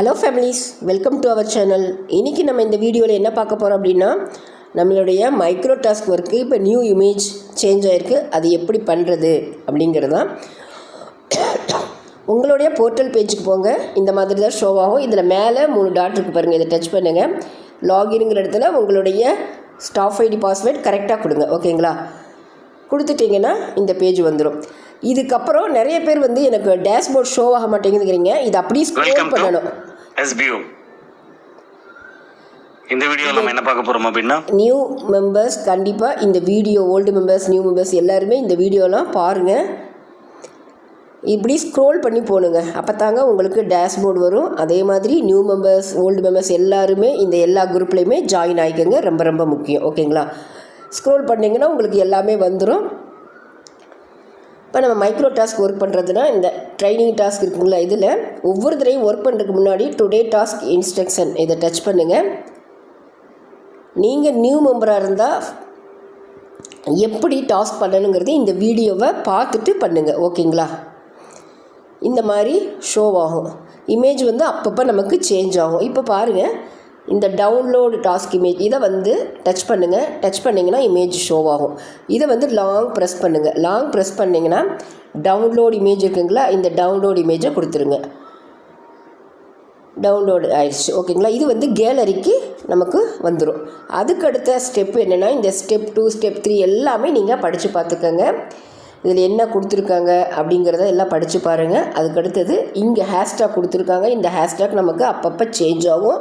Hello families welcome to our channel இன்றைக்கி நம்ம இந்த வீடியோவில் என்ன பார்க்க போகிறோம் அப்படின்னா நம்மளுடைய மைக்ரோ டாஸ்க் ஒர்க்கு இப்போ நியூ இமேஜ் சேஞ்ச் ஆகிருக்கு அது எப்படி பண்ணுறது அப்படிங்கிறது தான். உங்களுடைய போர்ட்டல் பேஜுக்கு போங்க. இந்த மாதிரி தான் ஷோ ஆகும். இதில் மேலே மூணு டாட் இருக்கு பாருங்கள் இதை டச் பண்ணுங்கள் லாகின்ங்கிற இடத்துல உங்களுடைய ஸ்டாஃப் ஐடி பாஸ்வேர்ட் கரெக்டாக கொடுங்க. ஓகேங்களா கொடுத்துட்டிங்கன்னா இந்த பேஜ் வந்துடும் இதுக்கப்புறம் நிறைய பேர் வந்து எனக்கு டேஷ்போர்ட் ஷோ ஆக மாட்டேங்குதுங்கிறீங்க. இது அப்படியே ஸ்க்ரோல் டு பண்ணணும். எஸ்பியூ இந்த வீடியோவில் நம்ம என்ன பார்க்க போகிறோம் அப்படின்னா நியூ மெம்பர்ஸ் கண்டிப்பாக இந்த video old members new members எல்லாருமே இந்த வீடியோலாம் பாருங்கள் இப்படி ஸ்க்ரோல் பண்ணி போகணுங்க அப்போ தாங்க உங்களுக்கு டேஷ்போர்டு வரும். அதே மாதிரி நியூ மெம்பர்ஸ் ஓல்டு மெம்பர்ஸ் எல்லாருமே இந்த எல்லா குரூப்லேயுமே ஜாயின் ஆகிக்கோங்க ரொம்ப ரொம்ப முக்கியம். ஓகேங்களா ஸ்க்ரோல் பண்ணிங்கன்னா உங்களுக்கு எல்லாமே வந்துடும் இப்போ நம்ம மைக்ரோ டாஸ்க் ஒர்க் பண்ணுறதுனா இந்த ட்ரைனிங் டாஸ்க் இருக்குங்களா இதில் ஒவ்வொரு தடையும் ஒர்க் பண்ணுறதுக்கு முன்னாடி டுடே டாஸ்க் இன்ஸ்ட்ரக்ஷன் இதை டச் பண்ணுங்கள் நீங்கள் நியூ மெம்பராக இருந்தால் எப்படி டாஸ்க் பண்ணணுங்கிறது இந்த வீடியோவை பார்த்துட்டு பண்ணுங்கள் ஓகேங்களா இந்த மாதிரி ஷோ ஆகும். இமேஜ் வந்து அப்பப்போ நமக்கு சேஞ்ச் ஆகும். இப்போ பாருங்கள் இந்த டவுன்லோடு டாஸ்க் இமேஜ் இதை வந்து டச் பண்ணுங்கள் டச் பண்ணிங்கன்னா இமேஜ் ஷோ ஆகும். இதை வந்து லாங் ப்ரெஸ் பண்ணுங்கள் லாங் ப்ரெஸ் பண்ணிங்கன்னா டவுன்லோட் இமேஜ் இருக்குங்களா? இந்த டவுன்லோட் இமேஜை கொடுத்துருங்க. டவுன்லோடு ஆயிடுச்சு. ஓகேங்களா? இது வந்து கேலரிக்கு நமக்கு வந்துடும் அதுக்கு அடுத்த ஸ்டெப் என்னென்னா இந்த ஸ்டெப் டூ ஸ்டெப் த்ரீ எல்லாமே நீங்கள் படித்து பார்த்துக்கோங்க. இதில் என்ன கொடுத்துருக்காங்க அப்படிங்கிறத எல்லாம் படித்து பாருங்கள் அதுக்கடுத்தது இங்கே ஹேஷ்டாக் கொடுத்துருக்காங்க. இந்த ஹேஷ்டாக் நமக்கு அப்பப்போ சேஞ்ச் ஆகும்.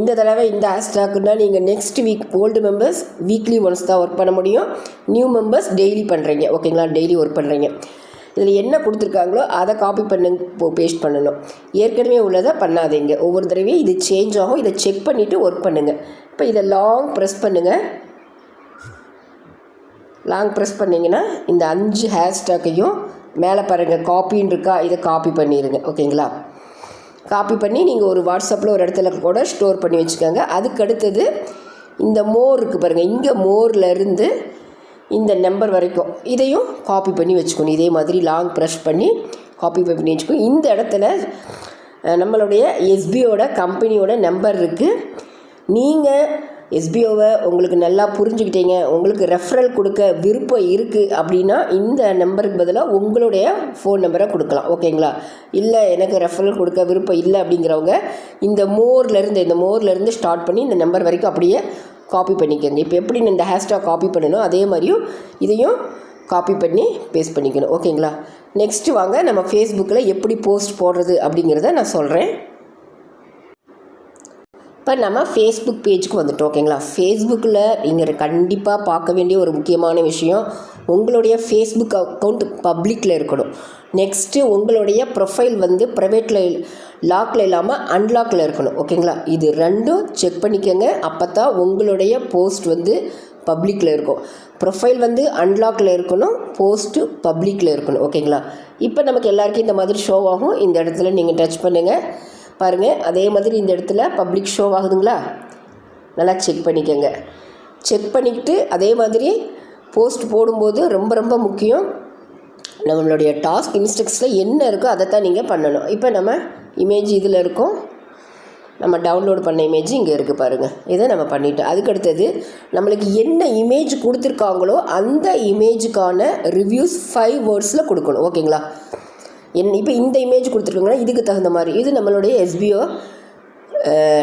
இந்த தடவை இந்த ஹேஷ்டாக்குன்னா நீங்கள் next week old members weekly once தான் ஒர்க் பண்ண முடியும். நியூ மெம்பர்ஸ் டெய்லி பண்ணுறீங்க ஓகேங்களா டெய்லி ஒர்க் பண்ணுறீங்க இதில் என்ன கொடுத்துருக்காங்களோ அதை காப்பி பண்ணு பேஸ்ட் பண்ணணும். ஏற்கனவே உள்ளதை பண்ணாதீங்க. ஒவ்வொரு தடவையும் இது சேஞ்ச் ஆகும். இதை செக் பண்ணிவிட்டு ஒர்க் பண்ணுங்கள் இப்போ இதை லாங் ப்ரெஸ் பண்ணுங்கள் லாங் ப்ரெஸ் பண்ணிங்கன்னா இந்த அஞ்சு ஹேஷ்டாக்கையும் மேலே பாருங்கள் காப்பின்னு இருக்கா? இதை காப்பி பண்ணிடுங்க ஓகேங்களா காப்பி பண்ணி நீங்கள் ஒரு வாட்ஸ்அப்பில் ஒரு இடத்துல கூட ஸ்டோர் பண்ணி வச்சுக்கோங்க. அதுக்கு அடுத்தது இந்த மோர் இருக்குது பாருங்கள் இங்கே மோர்லேருந்து இந்த நம்பர் வரைக்கும் இதையும் காப்பி பண்ணி வச்சுக்கணும். இதே மாதிரி லாங் ப்ரெஷ் பண்ணி காப்பி பண்ணி வச்சுக்கணும். இந்த இடத்துல நம்மளுடைய எஸ்பியோட கம்பெனியோட நம்பர் இருக்குது நீங்கள் எஸ்பிஓவை உங்களுக்கு நல்லா புரிஞ்சுக்கிட்டீங்க உங்களுக்கு ரெஃபரல் கொடுக்க விருப்பம் இருக்குது அப்படின்னா இந்த நம்பருக்கு பதிலாக உங்களுடைய ஃபோன் நம்பரை கொடுக்கலாம். ஓகேங்களா இல்லை எனக்கு ரெஃபரல் கொடுக்க விருப்பம் இல்லை அப்படிங்கிறவங்க இந்த மோர்லேருந்து இந்த மோர்லேருந்து ஸ்டார்ட் பண்ணி இந்த நம்பர் வரைக்கும் அப்படியே காப்பி பண்ணிக்கோங்க. இப்போ எப்படி இந்த ஹேஷ்டாக் காப்பி பண்ணணும் அதே மாதிரியும் இதையும் காப்பி பண்ணி பேஸ்ட் பண்ணிக்கணும். ஓகேங்களா நெக்ஸ்ட்டு வாங்க நம்ம ஃபேஸ்புக்கில் எப்படி போஸ்ட் போடுறது அப்படிங்கிறத நான் சொல்கிறேன் இப்போ நம்ம ஃபேஸ்புக் பேஜுக்கு வந்துட்டோம் ஓகேங்களா ஃபேஸ்புக்கில் நீங்கள் கண்டிப்பாக பார்க்க வேண்டிய ஒரு முக்கியமான விஷயம் உங்களுடைய ஃபேஸ்புக் அக்கௌண்ட் பப்ளிக்கில் இருக்கணும். நெக்ஸ்ட்டு உங்களுடைய ப்ரொஃபைல் வந்து ப்ரைவேட்டில் லாக்கில் இல்லாமல் அன்லாக்கில் இருக்கணும் ஓகேங்களா இது ரெண்டும் செக் பண்ணிக்கோங்க அப்போ தான் உங்களுடைய போஸ்ட் வந்து பப்ளிக்கில் இருக்கும். ப்ரொஃபைல் வந்து அன்லாக்கில் இருக்கணும் போஸ்ட்டு பப்ளிக்கில் இருக்கணும் ஓகேங்களா இப்போ நமக்கு எல்லாருக்கும் இந்த மாதிரி ஷோ ஆகும். இந்த இடத்துல நீங்கள் டச் பண்ணுங்கள் பாருங்கள் அதே மாதிரி இந்த இடத்துல பப்ளிக் ஷோ ஆகுதுங்களா? நல்லா செக் பண்ணிக்கோங்க. செக் பண்ணிக்கிட்டு அதே மாதிரி போஸ்ட் போடும்போது ரொம்ப ரொம்ப முக்கியம். நம்மளுடைய டாஸ்க் இன்ஸ்ட்ரக்ஸில் என்ன இருக்கோ அதை தான் நீங்கள் பண்ணணும். இப்போ நம்ம இமேஜ் இதில் இருக்கோம். நம்ம டவுன்லோட் பண்ண இமேஜ் இங்கே இருக்குது பாருங்கள் இதை நம்ம பண்ணிட்டோம் அதுக்கு அடுத்தது நம்மளுக்கு என்ன இமேஜ் கொடுத்துருக்காங்களோ அந்த இமேஜுக்கான ரிவ்யூஸ் ஃபைவ் வேர்ட்ஸில் கொடுக்கணும். ஓகேங்களா? என் இப்போ இந்த இமேஜ் கொடுத்துருக்கோங்கன்னா இதுக்கு தகுந்த மாதிரி. இது நம்மளுடைய எஸ்பிஓ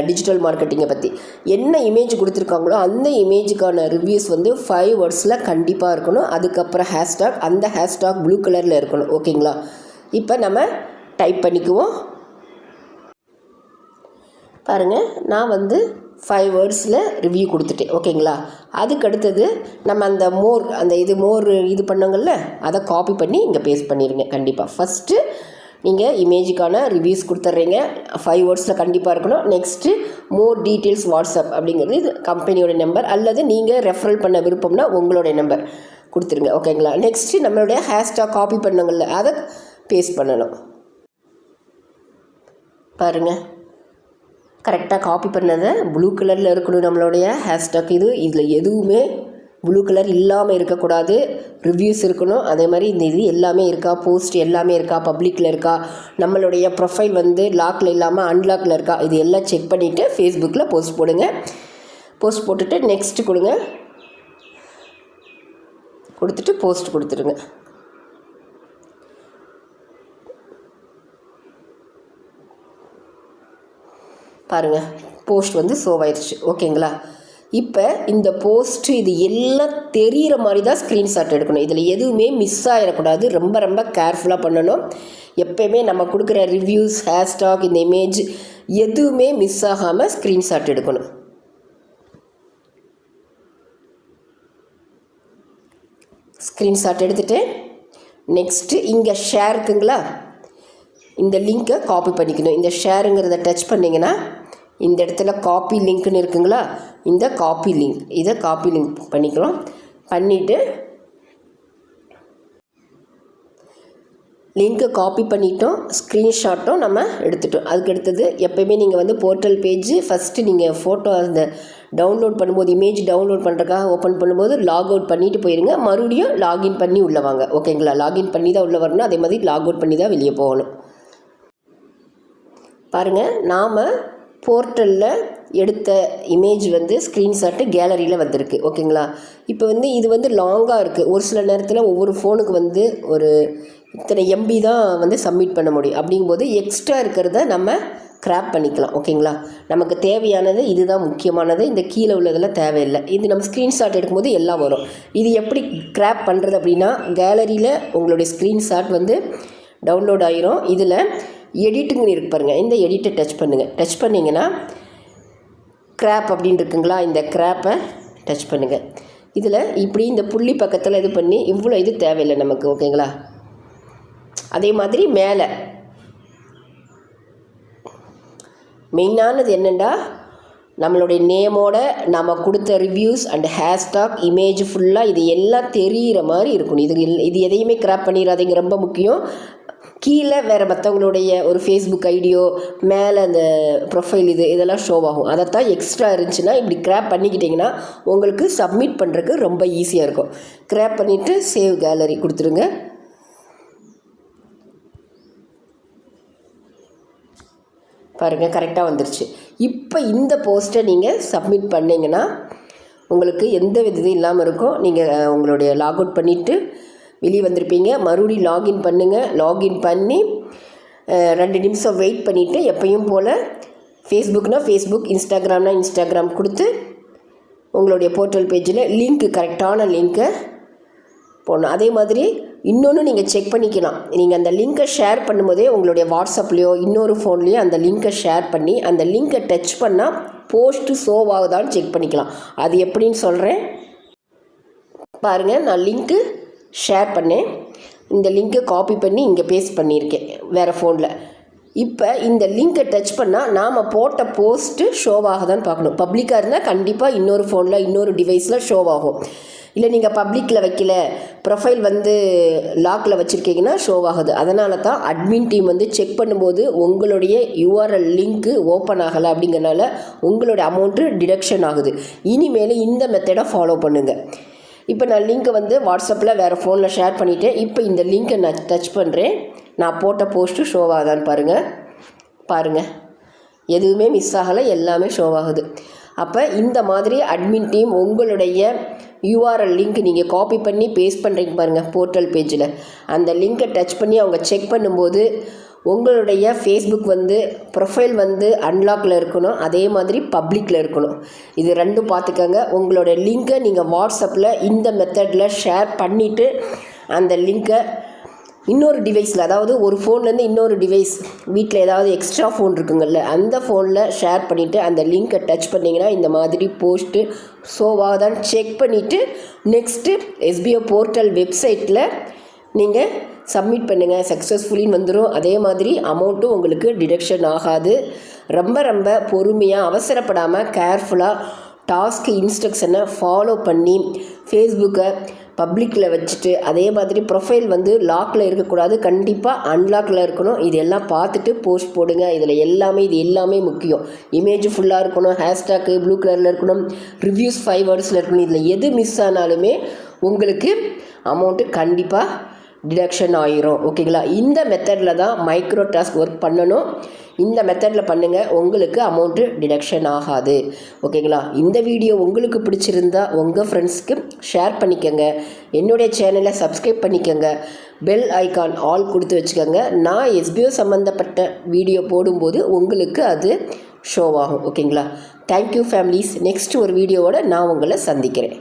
டிஜிட்டல் மார்க்கெட்டிங்கை பற்றி என்ன இமேஜ் கொடுத்துருக்காங்களோ அந்த இமேஜுக்கான ரிவ்யூஸ் வந்து ஃபைவ் வேர்ட்ஸில் கண்டிப்பாக இருக்கணும். அதுக்கப்புறம் ஹேஷ்டாக் அந்த ஹேஷ்டாக் ப்ளூ கலரில் இருக்கணும். ஓகேங்களா இப்போ நம்ம டைப் பண்ணிக்குவோம். பாருங்கள் நான் வந்து ஃபைவ் வேர்ட்ஸில் ரிவ்யூ கொடுத்துட்டேன். ஓகேங்களா அதுக்கு அடுத்தது நம்ம அந்த மோர் அந்த இது மோர் இது பண்ணோங்கள்ல அதை காப்பி பண்ணி இங்கே பேஸ்ட் பண்ணிடுங்க கண்டிப்பாக ஃபஸ்ட்டு நீங்கள் இமேஜுக்கான ரிவ்யூஸ் கொடுத்துட்றீங்க ஃபைவ் வேர்ட்ஸில் கண்டிப்பாக இருக்கணும். நெக்ஸ்ட்டு மோர் டீட்டெயில்ஸ் வாட்ஸ்அப் அப்படிங்கிறது இது கம்பெனியோட நம்பர் அல்லது நீங்கள் ரெஃபரல் பண்ண விருப்பம்னா உங்களுடைய நம்பர் கொடுத்துருங்க. ஓகேங்களா நெக்ஸ்ட்டு நம்மளுடைய ஹேஷ்டாக் காப்பி பண்ணுங்கள்ல அதை பேஸ்ட் பண்ணணும். பாருங்கள் கரெக்டாக காப்பி பண்ணதை ப்ளூ கலரில் இருக்கணும் நம்மளுடைய ஹேஷ்டாக் இது இதில் எதுவுமே ப்ளூ கலர் இல்லாமல் இருக்கக்கூடாது. ரிவ்யூஸ் இருக்கணும். அதே மாதிரி இந்த இது எல்லாமே இருக்கா? போஸ்ட் எல்லாமே இருக்கா? பப்ளிக்கில் இருக்கா? நம்மளுடைய ப்ரொஃபைல் வந்து லாக்கில் இல்லாமல் அன்லாக்கில் இருக்கா? இது எல்லாம் செக் பண்ணிவிட்டு ஃபேஸ்புக்கில் போஸ்ட் போடுங்க. போஸ்ட் போட்டுட்டு நெக்ஸ்ட் கொடுங்க. கொடுத்துட்டு போஸ்ட் கொடுத்துருங்க. பாருங்கள் போஸ்ட் வந்து சோவ் ஆயிடுச்சு ஓகேங்களா இப்போ இந்த போஸ்ட் இது எல்லாம் தெரிகிற மாதிரி தான் ஸ்க்ரீன்ஷாட் எடுக்கணும். இதில் எதுவுமே மிஸ் ஆகிடக்கூடாது ரொம்ப ரொம்ப கேர்ஃபுல்லாக பண்ணணும். எப்பயுமே நம்ம கொடுக்குற ரிவ்யூஸ் ஹேஷ்டாக் இந்த இமேஜ் எதுவுமே மிஸ் ஆகாமல் ஸ்க்ரீன்ஷாட் எடுக்கணும். ஸ்க்ரீன்ஷாட் எடுத்துகிட்டு நெக்ஸ்ட்டு இங்கே ஷேர் இருக்குங்களா இந்த லிங்க்கை காப்பி பண்ணிக்கணும். இந்த ஷேருங்கிறத டச் பண்ணிங்கன்னா இந்த இடத்துல காப்பி லிங்க்னு இருக்குங்களா? இந்த காப்பி லிங்க் இதை காப்பி லிங்க் பண்ணிக்கிறோம் பண்ணிவிட்டு லிங்க்கை காப்பி பண்ணிட்டோம் ஸ்க்ரீன்ஷாட்டும் நம்ம எடுத்துட்டோம். அதுக்கு அடுத்தது எப்போயுமே நீங்கள் வந்து போர்ட்டல் பேஜ் ஃபஸ்ட்டு நீங்கள் ஃபோட்டோ அந்த டவுன்லோட் பண்ணும்போது இமேஜ் டவுன்லோட் பண்ணுறதுக்காக ஓப்பன் பண்ணும்போது லாக் அவுட் பண்ணிவிட்டு போயிருங்க. மறுபடியும் லாகின் பண்ணி உள்ளே வாங்க. ஓகேங்களா லாகின் பண்ணி தான் உள்ளே வரணும். அதே மாதிரி லாக் அவுட் பண்ணி தான் வெளியே போகணும். பாருங்கள் நாம் போர்ட்டலில் எடுத்த இமேஜ் வந்து ஸ்க்ரீன்ஷாட்டு கேலரியில் வந்திருக்கு. ஓகேங்களா? இப்போ வந்து இது வந்து லாங்காக இருக்குது ஒரு சில நேரத்தில் ஒவ்வொரு ஃபோனுக்கு வந்து ஒரு இத்தனை எம்பி தான் வந்து சப்மிட் பண்ண முடியும். அப்படிங்கும்போது எக்ஸ்ட்ரா இருக்கிறத நம்ம கிராப் பண்ணிக்கலாம். ஓகேங்களா? நமக்கு தேவையானது இதுதான் முக்கியமானது. இந்த கீழே உள்ளதெல்லாம் தேவையில்லை. இது நம்ம ஸ்க்ரீன்ஷாட் எடுக்கும்போது எல்லாம் வரும். இது எப்படி கிராப் பண்ணுறது அப்படின்னா கேலரியில் உங்களுடைய ஸ்க்ரீன்ஷாட் வந்து டவுன்லோட் ஆயிரும். இதில் எடிட்டுங்கன்னு இருக்கு பாருங்கள் இந்த எடிட்டை டச் பண்ணுங்கள் டச் பண்ணிங்கன்னா கிராப் அப்படின்னு இருக்குங்களா? இந்த கிராப்பை டச் பண்ணுங்கள் இதில் இப்படி இந்த புள்ளி பக்கத்தில் இது பண்ணி இவ்வளோ இது தேவையில்லை நமக்கு ஓகேங்களா? அதே மாதிரி மேலே. மெயினானது என்னென்னா நம்மளுடைய நேமோட நம்ம கொடுத்த ரிவ்யூஸ் அண்ட் ஹேஷ்டாக் இமேஜ் ஃபுல்லாக இது எல்லாம் தெரிகிற மாதிரி இருக்கணும். இது இது எதையுமே கிராப் பண்ணிடாதீங்க. ரொம்ப முக்கியம். கீழே வேறு மற்றவங்களுடைய ஒரு ஃபேஸ்புக் ஐடியோ மேலே அந்த ப்ரொஃபைல் இது இதெல்லாம் ஷோ ஆகும். அதைத்தான் எக்ஸ்ட்ரா இருந்துச்சுன்னா இப்படி கிராப் பண்ணிக்கிட்டிங்கன்னா உங்களுக்கு சப்மிட் பண்ணுறதுக்கு ரொம்ப ஈஸியாக இருக்கும். கிராப் பண்ணிவிட்டு சேவ் கேலரி கொடுத்துருங்க. பாருங்கள் கரெக்டாக வந்துருச்சு. இப்போ இந்த போஸ்ட்டை நீங்கள் சப்மிட் பண்ணிங்கன்னா உங்களுக்கு எந்த வித இல்லாமல் இருக்கும். நீங்கள் உங்களுடைய லாக் அவுட் பண்ணிவிட்டு வெளியே வந்திருப்பீங்க மறுபடியும் லாகின் பண்ணுங்கள் லாகின் பண்ணி ரெண்டு நிமிஷம் வெயிட் பண்ணிவிட்டு எப்பயும் போல் ஃபேஸ்புக்னால் ஃபேஸ்புக் இன்ஸ்டாகிராம்னால் இன்ஸ்டாகிராம் கொடுத்து உங்களுடைய போர்ட்டல் பேஜில் லிங்க்கு கரெக்டான லிங்க்கை போடணும். அதே மாதிரி இன்னொன்று நீங்கள் செக் பண்ணிக்கலாம். நீங்கள் அந்த லிங்க்கை ஷேர் பண்ணும்போதே உங்களுடைய வாட்ஸ்அப்லேயோ இன்னொரு ஃபோன்லேயோ அந்த லிங்க்கை ஷேர் பண்ணி அந்த லிங்க்கை டச் பண்ணால் போஸ்ட்டு சோவ் ஆகுதான்னு செக் பண்ணிக்கலாம். அது எப்படின்னு சொல்கிறேன் பாருங்கள் நான் லிங்க்கு ஷேர் பண்ணேன் இந்த லிங்க்கை காப்பி பண்ணி இங்கே பேஸ்ட் பண்ணியிருக்கேன் வேறு ஃபோனில் இப்போ இந்த லிங்க்கை டச் பண்ணால் நாம் போட்ட போஸ்ட்டு ஷோவாகுதான்னு பார்க்கணும். பப்ளிக்காக இருந்தால் கண்டிப்பாக இன்னொரு ஃபோனில் இன்னொரு டிவைஸில் ஷோவாகும் ஆகும். இல்லை நீங்கள் பப்ளிக்கில் வைக்கல ப்ரொஃபைல் வந்து லாக்கில் வச்சுருக்கீங்கன்னா ஷோவாகுது அதனால தான் அட்மின் டீம் வந்து செக் பண்ணும்போது உங்களுடைய யூஆர்எல் லிங்க்கு ஓப்பன் ஆகலை அப்படிங்கறனால உங்களுடைய அமௌண்ட்டு டிடக்ஷன் ஆகுது. இனிமேல் இந்த மெத்தடை ஃபாலோ பண்ணுங்கள் இப்போ நான் லிங்க்கை வந்து வாட்ஸ்அப்பில் வேறு ஃபோனில் ஷேர் பண்ணிவிட்டேன் இப்போ இந்த லிங்க்கை நான் டச் பண்ணுறேன். நான் போட்ட போஸ்ட்டு ஷோவாகுதான்னு பாருங்கள் பாருங்கள் எதுவுமே மிஸ் ஆகலை எல்லாமே ஷோவாகுது அப்போ இந்த மாதிரி அட்மின் டீம் உங்களுடைய யூஆர்எல் லிங்க் நீங்கள் காப்பி பண்ணி பேஸ்ட் பண்ணுறீங்க பாருங்கள் போர்ட்டல் பேஜில் அந்த லிங்க்கை டச் பண்ணி அவங்க செக் பண்ணும்போது உங்களுடைய ஃபேஸ்புக் வந்து ப்ரொஃபைல் வந்து அன்லாக்கில் இருக்கணும். அதே மாதிரி பப்ளிக்கில் இருக்கணும். இது ரெண்டும் பார்த்துக்கோங்க. உங்களுடைய லிங்க்கை நீங்கள் வாட்ஸ்அப்பில் இந்த மெத்தடில் ஷேர் பண்ணிவிட்டு அந்த லிங்க்கை இன்னொரு டிவைஸில் அதாவது ஒரு ஃபோன்லேருந்து இன்னொரு டிவைஸ் வீட்டில் ஏதாவது எக்ஸ்ட்ரா ஃபோன் இருக்குங்கள்ல அந்த ஃபோனில் ஷேர் பண்ணிவிட்டு அந்த லிங்க்கை டச் பண்ணிங்கன்னா இந்த மாதிரி போஸ்ட்டு ஷோவாகுதான்னு செக் பண்ணிவிட்டு நெக்ஸ்ட்டு எஸ்பிஓ போர்ட்டல் வெப்சைட்டில் நீங்கள் சப்மிட் பண்ணுங்கள் சக்ஸஸ்ஃபுல்லின்னு வந்துடும் அதே மாதிரி அமௌண்ட்டும் உங்களுக்கு டிடக்ஷன் ஆகாது. ரொம்ப ரொம்ப பொறுமையாக அவசரப்படாமல் கேர்ஃபுல்லாக டாஸ்க் இன்ஸ்ட்ரக்ஷனை ஃபாலோ பண்ணி ஃபேஸ்புக்கை பப்ளிக்கில் வச்சுட்டு அதே மாதிரி ப்ரொஃபைல் வந்து லாக்கில் இருக்கக்கூடாது. கண்டிப்பாக அன்லாக்கில் இருக்கணும். இது எல்லாம் பார்த்துட்டு போஸ்ட் போடுங்க. இதில் எல்லாமே இது எல்லாமே முக்கியம். இமேஜ் ஃபுல்லாக இருக்கணும். ஹேஷ்டாக்கு ப்ளூ கலரில் இருக்கணும். ரிவ்யூஸ் ஃபைவ் வேர்ட்ஸில் இருக்கணும். இதில் எது மிஸ் ஆனாலுமே உங்களுக்கு அமௌண்ட்டு கண்டிப்பாக டிடக்ஷன் ஆயிரும். ஓகேங்களா இந்த மெத்தடில் தான் மைக்ரோ டாஸ்க் ஒர்க் பண்ணணும். இந்த மெத்தடில் பண்ணுங்கள் உங்களுக்கு அமௌண்ட்டு டிடக்ஷன் ஆகாது. ஓகேங்களா இந்த வீடியோ உங்களுக்கு பிடிச்சிருந்தா உங்கள் ஃப்ரெண்ட்ஸ்க்கு ஷேர் பண்ணிக்கோங்க. என்னுடைய சேனலை சப்ஸ்கிரைப் பண்ணிக்கோங்க. பெல் ஐக்கான் ஆல் கொடுத்து வச்சுக்கோங்க. நான் எஸ்பிஓ சம்மந்தப்பட்ட வீடியோ போடும்போது உங்களுக்கு அது ஷோ ஆகும். ஓகேங்களா தேங்க்யூ ஃபேமிலிஸ் நெக்ஸ்ட் ஒரு வீடியோவோட நான் உங்களை சந்திக்கிறேன்.